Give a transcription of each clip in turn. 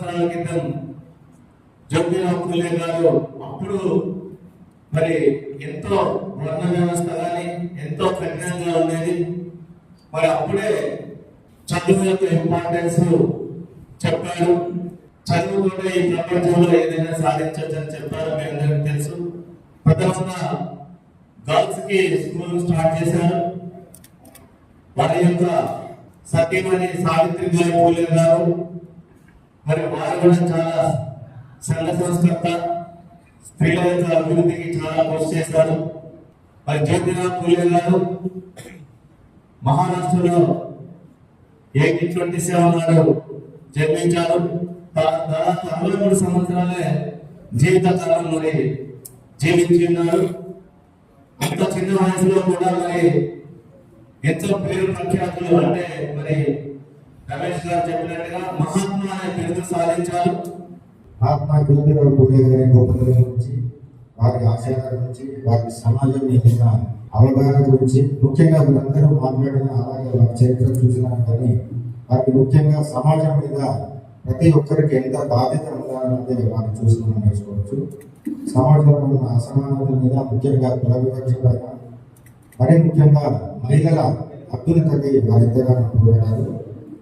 సంవత్సరాల క్రితం జ్యోతిరావు పూలే గారు అప్పుడు మరి ఎంతో వర్ణ వ్యవస్థ కానీ ఎంతో కఠినంగా ఉండేది. మరి అప్పుడే చదువు యొక్క ఇంపార్టెన్స్ చెప్పారు. చదువు కూడా ఈ ప్రపంచంలో ఏదైనా సాధించవచ్చు అని చెప్పారు మీ అందరికీ తెలుసు. ప్రథమ గర్ల్స్కి స్కూల్ స్టార్ట్ చేశారు. వారి యొక్క సత్యమణి సావిత్రి పూలే గారు మరి వారు కూడా చాలా సంఘ సంస్కర్త స్త్రీల యొక్క అభివృద్ధికి చాలా కృషి చేశారు. మరి జ్యోతిరామ్ పూలే గారు మహారాష్ట్రలో ఎయిటీన్ ట్వంటీ సెవెన్ నాడు జన్మించారు. దాదాపు అరవై మూడు సంవత్సరాలే జీవిత కాలం మరి జీవించి ఉన్నారు. అంత చిన్న వయసులో కూడా మరి ఎంతో పేరు ప్రఖ్యాతులు అంటే మరి రమేష్ గారు చెప్పినట్టుగా మహాత్మా అనే బిరుదు సాధించారు. మహాత్మా జ్యోతిరావు పూలే గారి గొప్పతనం గురించి వారి ఆశయాల గురించి వారి సమాజం మీద అవగాహన గురించి ముఖ్యంగా వీరందరూ మాట్లాడిన అలాగే వారి చరిత్ర చూసినా కానీ వారికి ముఖ్యంగా సమాజం మీద ప్రతి ఒక్కరికి ఎంత బాధ్యత ఉండాలన్నది వారిని చూసుకుని నేర్చుకోవచ్చు. సమాజంలో ఉన్న అసమానతల మీద ముఖ్యంగా కుల వివక్ష మరి ముఖ్యంగా మహిళల అభ్యున్నతకి వారిద్దరూ పోరాడారు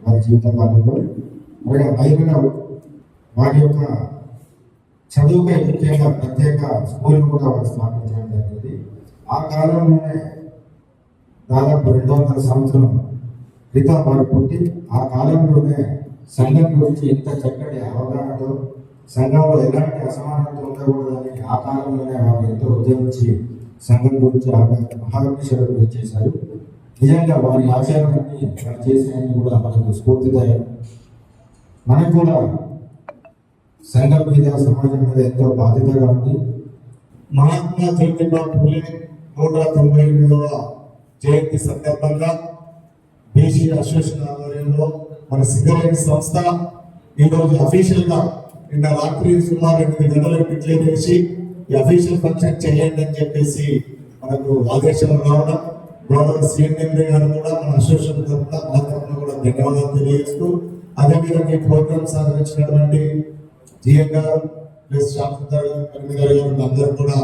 వారి జీవిత కాలంలో అలాగే మహిళలు వారి యొక్క చదువుపై ముఖ్యంగా ప్రత్యేక స్కూల్ కూడా వారు స్థాపించడం జరిగింది. ఆ కాలంలోనే దాదాపు రెండు వందల సంవత్సరం క్రితం వారు పుట్టి ఆ కాలంలోనే సంఘం గురించి ఇంత చక్కటి అవగాహనతో సంఘంలో ఎలాంటి అసమానత ఉండకూడదని ఆ కాలంలోనే వారు ఎంతో ఉద్యమించి సంఘం గురించి అవగాహన మహావిషయాల గురించి చేశారు. నిజంగా వారి ఆచారాన్ని వారు చేసినవి కూడా మనకు స్ఫూర్తిదాయం మనకు కూడా సంఘం మీద సమాజం మీద ఎంతో బాధ్యతగా ఉంది. మహాత్మా జ్యోతిబా పూలే నూట తొంభై ఎనిమిదవ జయంతి సందర్భంగా బీసీ అసోసియేషన్ ఆధ్వర్యంలో మన సింగరేణి సంస్థ ఈరోజు అఫీషియల్గా నిన్న రాత్రి సుమారు ఎనిమిది గంటలకు డిక్లేర్ చేసి ఈ అఫీషియల్ ఫంక్షన్ చేయండి అని చెప్పేసి మనకు ఆదేశాలు రావడం. గౌరవ సీఎం గారు కూడా మన అసోసియేషన్ తరఫున మా తరఫున కూడా ధన్యవాదాలు తెలియజేస్తూ అదేవిధంగా ఈ ప్రోగ్రామ్ సాధించినటువంటి జిఎం గారు ప్లస్ శాంతర్ గారు అందరూ కూడా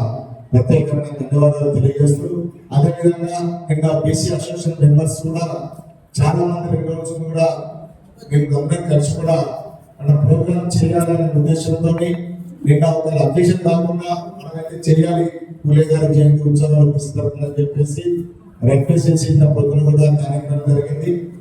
ప్రత్యేకమైన ధన్యవాదాలు తెలియజేస్తూ అదేవిధంగా ఇంకా బీసీ అసోసియేషన్ మెంబర్స్ కూడా చాలా మంది రెండు రోజులు కూడా మేము అందరం కలిసి కూడా మన ప్రోగ్రామ్ చేయాలనే ఉద్దేశంతో నిన్న ఒక అప్డేషన్ కాకుండా మనమైతే చేయాలి పూలే గారి జయంతి ఉత్సవాలు చెప్పేసి రెక్వెస్ట్ చేసిన పొద్దున కూడా కార్యక్రమం జరిగింది.